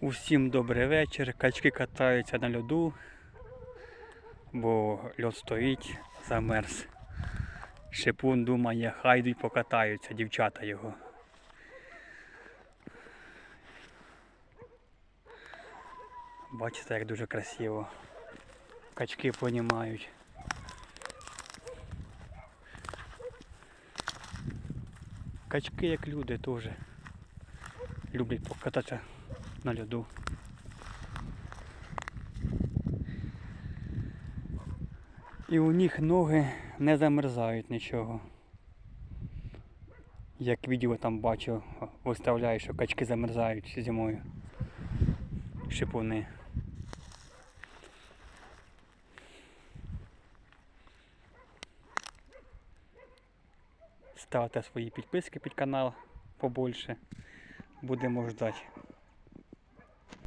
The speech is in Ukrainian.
Усім добрий вечір. Качки катаються на льоду, бо льод стоїть, замерз. Шипун думає, хай йдуть покатаються, дівчата його. Бачите, як дуже красиво. Качки понімають. Качки, як люди, теж люблять покататися на льоду. І у них ноги не замерзають нічого. Як відео там бачу, виставляю, що качки замерзають зимою. Шипуни. Ставте свої підписки під канал побольше. Будемо ждати.